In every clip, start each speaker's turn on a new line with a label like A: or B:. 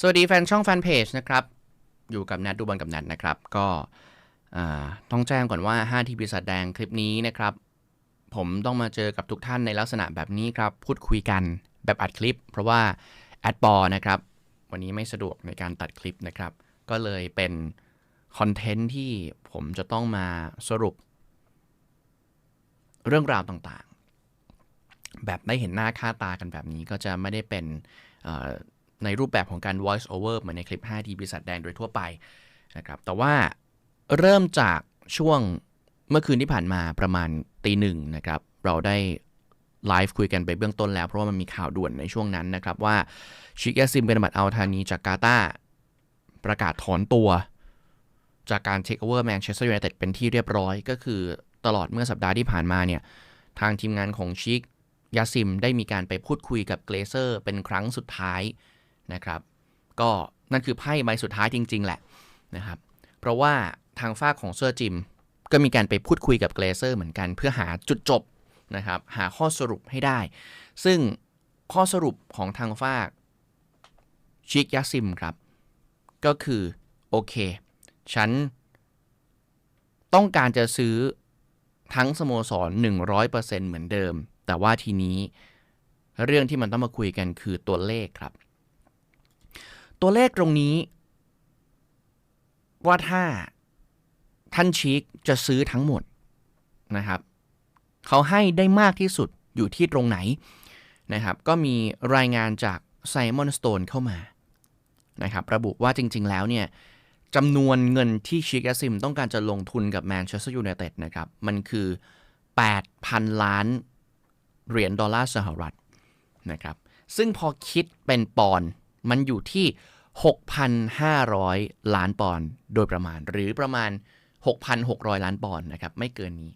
A: สวัสดีแฟนช่องแฟนเพจนะครับ อยู่กับนัดดูบอลกับนัดนะครับ ก็ต้องแจ้งก่อนว่า 5 ทีปีศาจแดงคลิปนี้นะครับ ผมต้องมาเจอกับทุกท่านในลักษณะแบบนี้ครับ พูดคุยกันแบบอัดคลิป เพราะว่าแอดบอนะครับ วันนี้ไม่สะดวกในการตัดคลิปนะครับ ก็เลยเป็นคอนเทนต์ที่ผมจะต้องมาสรุป เรื่องราวต่างๆ แบบได้เห็นหน้าค่าตากันแบบนี้ก็จะไม่ได้เป็น ในรูปแบบของการ voice over เหมือนในคลิป5ทีบริษัทแดงโดยทั่วไปนะครับแต่ว่าเริ่มจากช่วงเมื่อคืนที่ผ่านมาประมาณตีหนึ่งนะครับเราได้ไลฟ์คุยกันไปเบื้องต้นแล้ว เพราะว่ามันมีข่าวด่วนในช่วงนั้นนะครับ ว่าชิกแอซิมเป็นบัตรอัลธานีจากกาตาประกาศถอนตัว จากการเทคโอเวอร์แมนเชสเตอร์ยูไนเต็ดเป็นที่เรียบร้อย ก็คือตลอดเมื่อสัปดาห์ที่ผ่านมาเนี่ยทางทีมงานของชิกยาซิมได้มีการไปพูดคุยกับเกรเซอร์เป็นครั้งสุดท้าย นะครับ ก็นั่นคือไพ่ใบสุดท้ายจริง ๆ แหละนะครับ เพราะว่าทางฝ้าของเซอร์จิม ก็มีการไปพูดคุยกับเกรเซอร์เหมือนกัน เพื่อหาจุดจบนะครับ หาข้อสรุปให้ได้ ซึ่งข้อสรุปของทางฝ้ากชิกยาซิมครับ ก็คือโอเค ฉันต้องการจะซื้อทั้งสโมสร 100%เหมือนเดิม แต่ว่าทีนี้เรื่องที่มันต้องมาคุยกันคือตัวเลขครับ ตัวเลขตรงนี้ ว่าถ้าท่านชีกจะซื้อทั้งหมดนะครับเขาให้ได้มากที่สุดอยู่ที่ตรงไหนนะครับ ก็มีรายงานจากไซมอนสโตนเข้ามานะครับ ระบุว่าจริง ๆ แล้วเนี่ยจำนวนเงินที่ชิกแอซิมต้องการจะลงทุนกับแมนเชสเตอร์ยูไนเต็ดนะครับ มันคือ 8,000 ล้านเหรียญดอลลาร์สหรัฐนะครับ ซึ่งพอคิดเป็นปอน มันอยู่ที่ 6,500 ล้านปอนด์โดยประมาณ หรือประมาณ 6,600 ล้านปอนด์นะครับ ไม่เกินนี้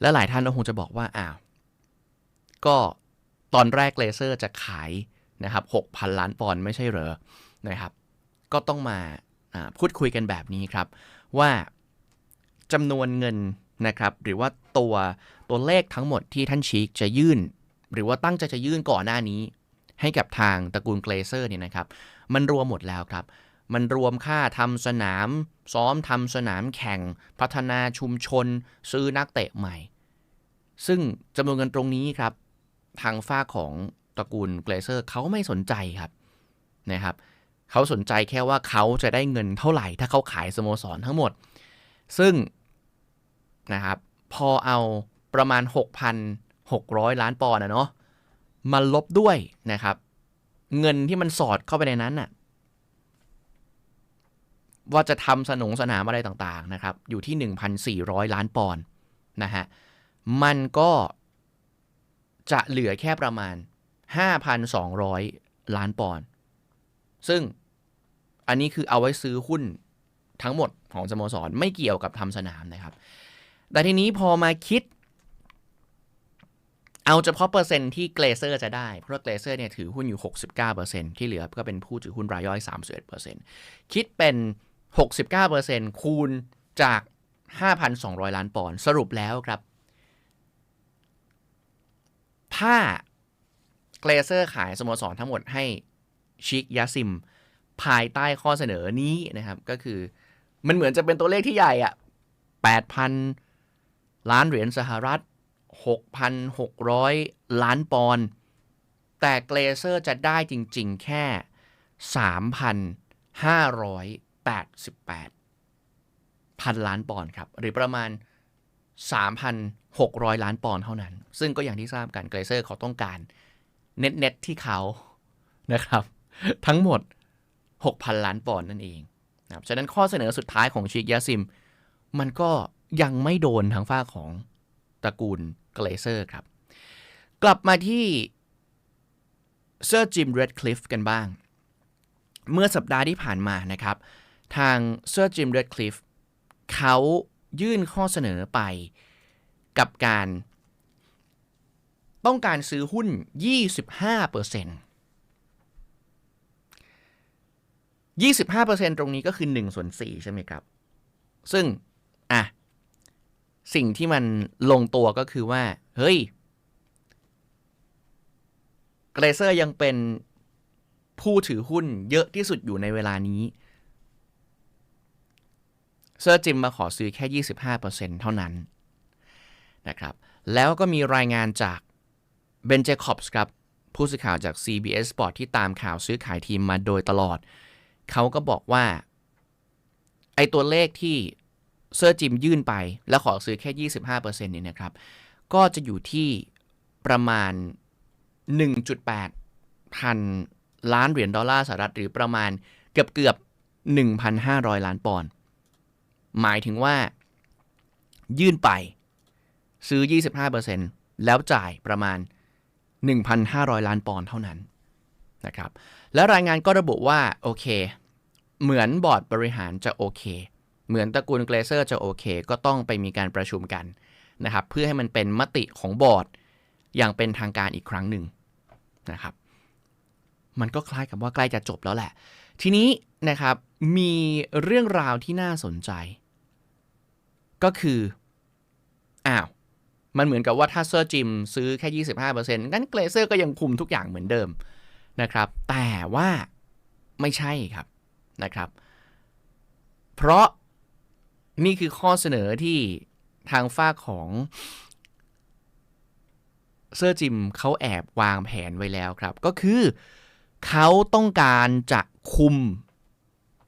A: และหลายท่านก็คงจะบอกว่า อ้าว ก็ตอนแรกเลเซอร์จะขายนะครับ 6,000 ล้านปอนด์ไม่ใช่เหรอ นะครับ ก็ต้องมาพูดคุยกันแบบนี้ครับ ว่าจำนวนเงินนะครับหรือว่าตัวตัวเลขทั้งหมดที่ท่านชีกจะยื่น หรือว่าตั้งใจจะยื่นก่อนหน้านี้ ให้กับทางตระกูลเกรเซอร์เนี่ยนะครับ มันรวมหมดแล้วครับ มันรวมค่าทำสนาม ซ้อมทำสนามแข่ง พัฒนาชุมชน ซื้อนักเตะใหม่ ซึ่งจำนวนเงินตรงนี้ครับ ทางฝ้าของตระกูลเกรเซอร์เขาไม่สนใจครับนะครับเขาสนใจแค่ว่าเขาจะได้เงินเท่าไหร่ ถ้าเขาขายสโมสรทั้งหมด ซึ่งนะครับพอเอาประมาณ 6,600 ล้านปอนด์นะเนาะ มาลบด้วยนะครับ เงินที่มันสอดเข้าไปในนั้นน่ะว่าจะทำสนงสนามอะไรต่างๆนะครับ อยู่ที่ 1,400 ล้านปอนด์นะฮะ มันก็จะเหลือแค่ประมาณ 5,200 ล้านปอนด์ซึ่งอันนี้คือเอาไว้ซื้อหุ้นทั้งหมดของสโมสรไม่เกี่ยวกับทำสนามนะครับ แต่ทีนี้พอมาคิด เอาเฉพาะเปอร์เซ็นต์ที่เกรเซอร์จะได้ เพราะเกรเซอร์เนี่ยถือหุ้นอยู่ 69%ที่เหลือก็เป็นผู้ถือหุ้นรายย่อย 31%คิดเป็น 69%คูณจาก 5,200 ล้านปอนด์สรุปแล้วครับ ถ้าเกรเซอร์ขายสโมสรทั้งหมดให้ชิกยาซิม ภายใต้ข้อเสนอนี้นะครับ ก็คือมันเหมือนจะเป็นตัวเลขที่ใหญ่อะ8,000 ล้านเหรียญสหรัฐ 6,600 ล้านปอนด์แต่เกรเซอร์จะได้จริง ๆ แค่ 3,588 พันล้านปอนด์ครับ หรือประมาณ 3,600 ล้านปอนด์เท่านั้น ซึ่งก็อย่างที่ทราบกันเกรเซอร์เขาต้องการเน็ตเน็ตที่เขานะครับ ทั้งหมด 6,000 ล้านปอนด์นั่นเองนะครับฉะนั้นข้อเสนอสุดท้ายของชิกยาซิม มันก็ยังไม่โดนทางฝ้าของ ตระกูลเกรเซอร์ครับ กลับมาที่เซอร์จิมเรดคลิฟกันบ้าง เมื่อสัปดาห์ที่ผ่านมานะครับ ทางเซอร์จิมเรดคลิฟเขายื่นข้อเสนอไปกับการ ต้องการซื้อหุ้น 25% 25%ตรงนี้ก็คือ1ส่วน4ใช่ไหมครับ ซึ่ง อะ สิ่งที่มันลงตัวก็คือว่า เฮ้ยเกรเซอร์ยังเป็นผู้ถือหุ้นเยอะที่สุดอยู่ในเวลานี้ เซอร์จิมมาขอซื้อแค่ 25%เท่านั้นนะครับ แล้วก็มีรายงานจากเบนเจคอบส์ครับ ผู้สื่อข่าวจาก CBS Sport ที่ตามข่าวซื้อขายทีมมาโดยตลอด เขาก็บอกว่า ไอตัวเลขที่ เซอร์จิมยื่นไป แล้วขอซื้อแค่ 25%เนี่ยนะครับ ก็จะอยู่ที่ประมาณ 1.8 พันล้านเหรียญดอลลาร์สหรัฐหรือประมาณเกือบเกือบ 1,500 ล้านปอนด์หมายถึงว่า ยื่นไปซื้อ 25%แล้วจ่ายประมาณ 1,500 ล้านปอนด์เท่านั้นนะครับ แล้วรายงานก็ระบุว่า โอเค เหมือนบอร์ดบริหารจะโอเค เหมือนตระกูลเกรเซอร์จะโอเค ก็ต้องไปมีการประชุมกันนะครับเพื่อให้มันเป็นมติของบอร์ดอย่างเป็นทางการอีกครั้งหนึ่งนะครับมันก็คล้ายกับว่าใกล้จะจบแล้วแหละ ทีนี้นะครับมีเรื่องราวที่น่าสนใจ ก็คืออ้าวมันเหมือนกับว่าถ้าเซอร์จิมซื้อแค่ 25%งั้นเกรเซอร์ก็ยังคุมทุกอย่างเหมือนเดิมนะครับ แต่ว่าไม่ใช่ครับนะครับ เพราะ นี่คือข้อเสนอที่ทางฝ้าของเซอร์จิมเขาแอบวางแผนไว้แล้วครับ ก็คือเขาต้องการจะคุม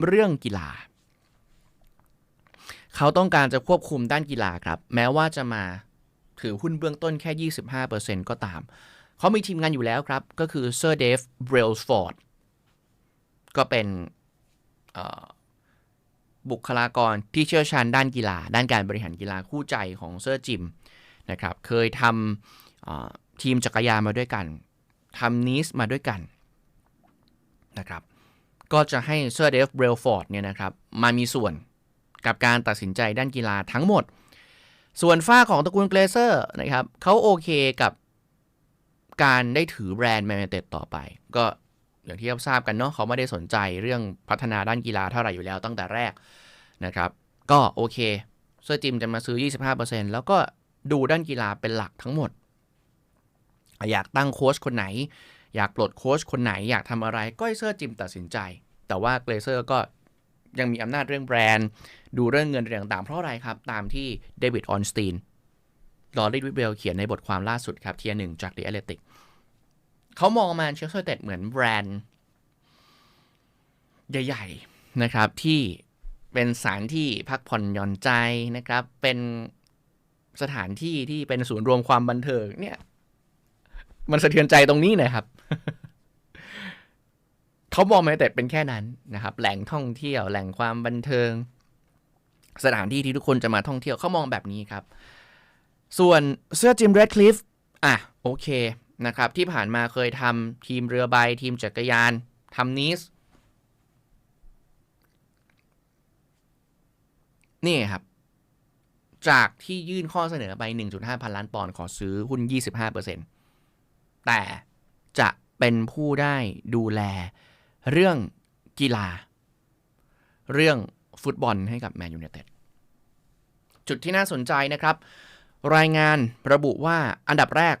A: เรื่องกีฬา เขาต้องการจะควบคุมด้านกีฬาครับ แม้ว่าจะมาถือหุ้นเบื้องต้นแค่ 25%ก็ตาม เขามีทีมงานอยู่แล้วครับ ก็คือเซอร์เดฟเบรลสฟอร์ดก็เป็น บุคลากรที่เชี่ยวชาญด้านกีฬา ด้านการบริหารกีฬาคู่ใจของเซอร์จิมนะครับเคยทำทีมจักรยานมาด้วยกันทำนิสมาด้วยกันนะครับก็จะให้เซอร์เดฟเบรลฟอร์ดเนี่ยนะครับมามีส่วนกับการตัดสินใจด้านกีฬาทั้งหมด ส่วนฝ้าของตระกูลเกรเซอร์นะครับเขาโอเคกับการได้ถือแบรนด์แมนเต็ดต่อไป ก็ อย่างที่เราทราบกันเนาะเขาไม่ได้สนใจเรื่องพัฒนาด้านกีฬาเท่าไหร่อยู่แล้วตั้งแต่แรกนะครับ ก็โอเคเซอร์จิมจะมาซื้อ 25%แล้วก็ดูด้านกีฬาเป็นหลักทั้งหมด อยากตั้งโค้ชคนไหน อยากปลดโค้ชคนไหน อยากทำอะไรก็ให้เซอร์จิมตัดสินใจ แต่ว่าเกรเซอร์ก็ยังมีอำนาจเรื่องแบรนด์ ดูเรื่องเงินเรื่องต่างเพราะอะไรครับ ตามที่เดวิดออนสตีนลอรีดวิเบลเขียนในบทความล่าสุดครับเทียหนึ่งจาก The Athletic เขามองมาเชลซีเต็ดเหมือนแบรนด์ ใหญ่ ๆ นะครับที่เป็นสถานที่พักผ่อนหย่อนใจนะครับ เป็นสถานที่ที่เป็นศูนย์รวมความบันเทิงเนี่ย มันสะเทือนใจตรงนี้นะครับเขามองมาแต่เป็นแค่นั้นนะครับ แหล่งท่องเที่ยวแหล่งความบันเทิง สถานที่ที่ทุกคนจะมาท่องเที่ยวเขามองแบบนี้ครับ ส่วนเสื้อจิมเรดคลิฟอะโอเค นะครับที่ผ่านมาเคยทำทีมเรือใบทีมจักรยานทำนิสนี่ครับ จากที่ยื่นข้อเสนอไป 1.5 พันล้านปอนด์ขอซื้อหุ้น 25%แต่จะเป็นผู้ได้ดูแลเรื่องกีฬา เรื่องฟุตบอลให้กับแมนยูไนเต็ดจุดที่น่าสนใจนะครับ รายงานระบุว่าอันดับแรก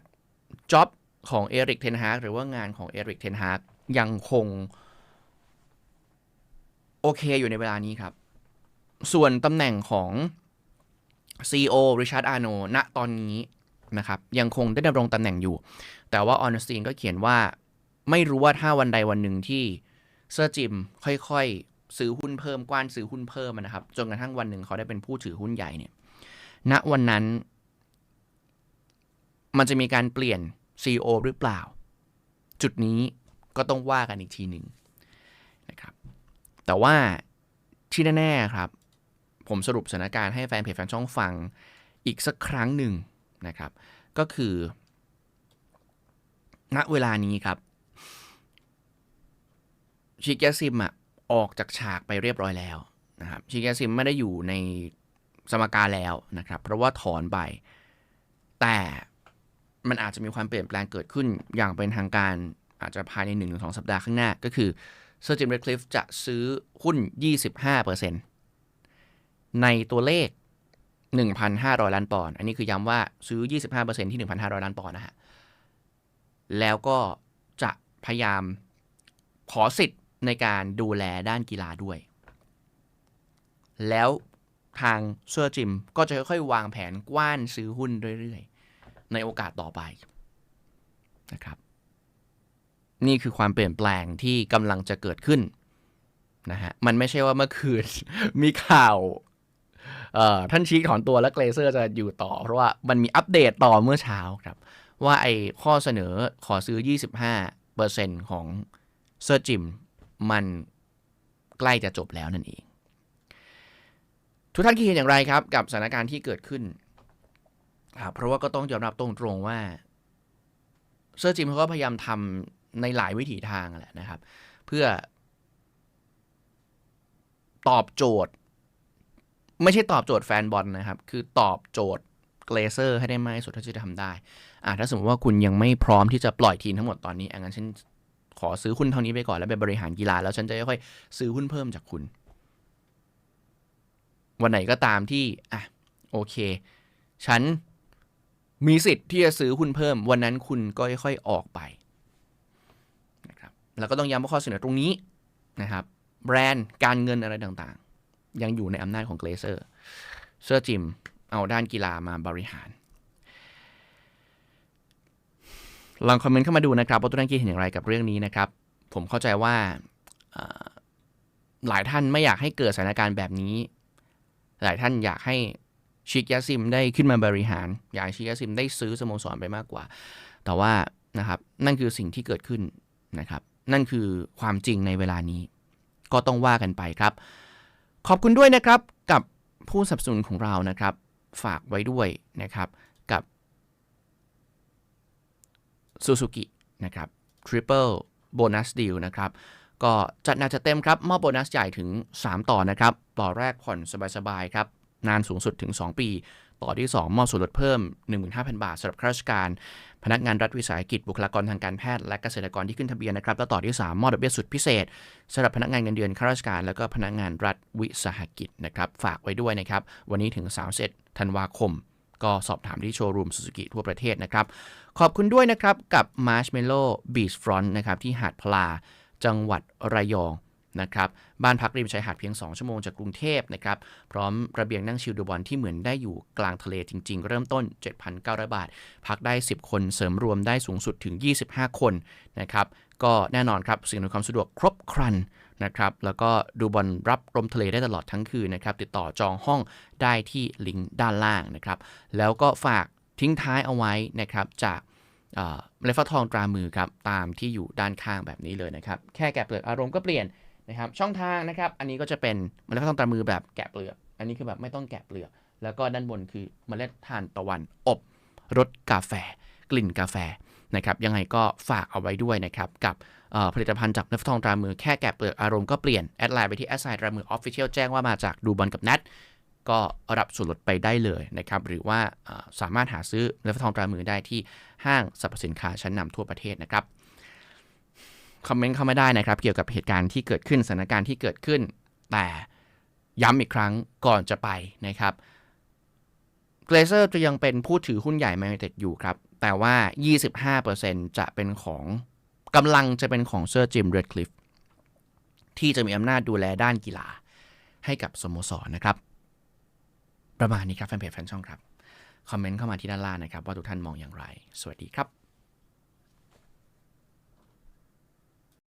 A: จ็อบ ของเอริกเทนฮากหรือว่างานของเอริกเทนฮากยังคง โอเคอยู่ในเวลานี้ครับ ส่วนตำแหน่งของ CEO ริชาร์ดอาโนณตอนนี้นะครับ ยังคงได้ดำรงตำแหน่งอยู่ แต่ว่าออนสตีนก็เขียนว่า ไม่รู้ว่าถ้าวันใดวันหนึ่งที่เซอร์จิมค่อยๆ ซื้อหุ้นเพิ่มกว้านซื้อหุ้นเพิ่มนะครับ จนกระทั่งวันหนึ่งเขาได้เป็นผู้ถือหุ้นใหญ่เนี่ยณวันนั้น มันจะมีการเปลี่ยน CEO หรือเปล่า จุดนี้ก็ต้องว่ากันอีกทีหนึ่งนะครับ แต่ว่าที่แน่ๆครับ ผมสรุปสถานการณ์ให้แฟนเพจแฟนช่องฟังอีกสักครั้งหนึ่งนะครับ ก็คือ ณเวลานี้ครับ ชิกยาซิมอะออกจากฉากไปเรียบร้อยแล้วนะครับชิกยาซิมไม่ได้อยู่ในสมการแล้วนะครับ เพราะว่าถอนไป แต่ มันอาจจะมีความเปลี่ยนแปลงเกิดขึ้นอย่างเป็นทางการอาจจะภายใน1-2สัปดาห์ข้างหน้า ก็คือเซอร์จิมเรดคลิฟจะซื้อหุ้น 25%ในตัวเลข 1,500 ล้านปอนด์อันนี้คือย้ำว่าซื้อ 25%ที่ 1,500 ล้านปอนด์นะฮะ แล้วก็จะพยายามขขอสิทธิ์ในการดูแลด้านกีฬาด้วย แล้วทางเซอร์จิมก็จะค่อยๆ วางแผนกว้านซื้อหุ้นเรื่อยๆ ในโอกาสต่อไปนะครับ นี่คือความเปลี่ยนแปลงที่กำลังจะเกิดขึ้นนะฮะมันไม่ใช่ว่าเมื่อคืนมีข่าวท่านชี้ถอนตัวและเกรเซอร์จะอยู่ต่อ เพราะว่ามันมีอัปเดตต่อเมื่อเช้าครับ ว่าไอ้ข้อเสนอขอซื้อ 25%ของเซอร์จิม มันใกล้จะจบแล้วนั่นเอง ทุกท่านคิดเห็นอย่างไรครับ กับสถานการณ์ที่เกิดขึ้น ครับเพราะว่าก็ต้องยอมรับตรงๆว่าเซอร์จิมเขาก็พยายามทำในหลายวิถีทางแหละนะครับ เพื่อ ตอบโจทย์ ไม่ใช่ตอบโจทย์แฟนบอลนะครับ คือตอบโจทย์เกรเซอร์ให้ได้มากที่สุดเท่าที่จะทำได้อ่าถ้าสมมติว่าคุณยังไม่พร้อมที่จะปล่อยทีมทั้งหมดตอนนี้องั้นฉันขอซื้อหุ้นเท่านี้ไปก่อนแล้วไปบริหารกีฬาแล้วฉันจะค่อยซื้อหุ้นเพิ่มจากคุณ วันไหนก็ตามที่อะโอเค ฉัน มีสิทธิ์ที่จะซื้อหุ้นเพิ่ม วันนั้นคุณก็ค่อยๆออกไปนะครับแล้วก็ต้องย้ำว่าข้อเสนอตรงนี้นะครับ แบรนด์การเงินอะไรต่างๆ ยังอยู่ในอำนาจของเกรเซอร์เซอร์จิมเอาด้านกีฬามาบริหาร ลองคอมเมนต์เข้ามาดูนะครับว่าทุกท่านคิดเห็นอย่างไรกับเรื่องนี้นะครับ ผมเข้าใจว่าหลายท่านไม่อยากให้เกิดสถานการณ์แบบนี้ หลายท่านอยากให้ ชิกยาซิมได้ขึ้นมาบริหาร อยากชิกยาซิมได้ซื้อสโมสรไปมากกว่า แต่ว่านะครับนั่นคือสิ่งที่เกิดขึ้นนะครับ นั่นคือความจริงในเวลานี้ ก็ต้องว่ากันไปครับ ขอบคุณด้วยนะครับกับผู้สับสนุนของเรานะครับ ฝากไว้ด้วยนะครับกับ Suzuki นะครับ Triple Bonus Deal นะครับก็จัดหนักจัดเต็มครับ มอบโบนัสใหญ่ถึง 3 ต่อนะครับ ต่อแรกผ่อนสบาย ๆ ครับ นานสูงสุดถึง 2 ปี ต่อที่ 2 มอบส่วนลดเพิ่ม 15,000 บาทสำหรับข้าราชการ พนักงานรัฐวิสาหกิจบุคลากรทางการแพทย์และเกษตรกรที่ขึ้นทะเบียนนะครับและต่อที่ 3 มอบดอกเบี้ยสุดพิเศษสำหรับพนักงานเงินเดือนข้าราชการ และก็พนักงานรัฐวิสาหกิจนะครับฝากไว้ด้วยนะครับวันนี้ถึง31ธันวาคมก็สอบถามที่โชว์รูมซูซูกิทั่วประเทศนะครับ ขอบคุณด้วยนะครับกับ Marshmallow Beach Front นะครับที่หาดพลา จังหวัดระยอง นะครับบ้านพักริมชายหาดเพียง 2 ชั่วโมงจากกรุงเทพนะครับพร้อมระเบียงนั่งชิลดูบอลที่เหมือนได้อยู่กลางทะเลจริง ๆ เริ่มต้น 7,900 บาท พักได้ 10 คนเสริมรวมได้สูงสุดถึง 25 คนนะครับก็แน่นอนครับสิ่งอำนวยความสะดวกครบครันนะครับแล้วก็ดูบอลรับลมทะเลได้ตลอดทั้งคืนนะครับติดต่อจองห้องได้ที่ลิงก์ด้านล่างนะครับแล้วก็ฝากทิ้งท้ายเอาไว้นะครับจากเมล็ดฟักทองตรามือครับตามที่อยู่ด้านข้างแบบนี้เลยนะครับ แค่แกะเปลือกอารมณ์ก็เปลี่ยน นะครับช่องทางนะครับอันนี้ก็จะเป็นเมล็ดฟักทองตรามือแบบแกะเปลือก อันนี้คือแบบไม่ต้องแกะเปลือก แล้วก็ด้านบนคือเมล็ดทานตะวันอบรสกาแฟ กลิ่นกาแฟนะครับยังไงก็ฝากเอาไว้ด้วยนะครับกับผลิตภัณฑ์จากเมล็ดฟักทองตรามือแค่แกะเปลือกอารมณ์ก็เปลี่ยนแอดไลน์ไปที่แอดไซน์ตรามือออฟฟิเชียลแจ้งว่ามาจากดูบอลกับนัดก็รับส่วนลดไปได้เลยนะครับ หรือว่าสามารถหาซื้อเมล็ดฟักทองตรามือได้ที่ห้างสรรพสินค้าชั้นนำทั่วประเทศนะครับ คอมเมนต์เข้ามาได้นะครับ เกี่ยวกับเหตุการณ์ที่เกิดขึ้นสถานการณ์ที่เกิดขึ้น แต่ย้ำอีกครั้งก่อนจะไปนะครับเกรเซอร์จะยังเป็นผู้ถือหุ้นใหญ่แมนเทคอยู่ครับ แต่ว่า 25%จะเป็นของกำลังจะเป็นของเซอร์จิมเรดคลิฟที่จะมีอำนาจดูแลด้านกีฬาให้กับสโมสรนนะครับ ประมาณนี้ครับแฟนเพจแฟนช่องครับ คอมเมนต์เข้ามาที่ด้านล่างนะครับ ว่าทุกท่านมองอย่างไร สวัสดีครับ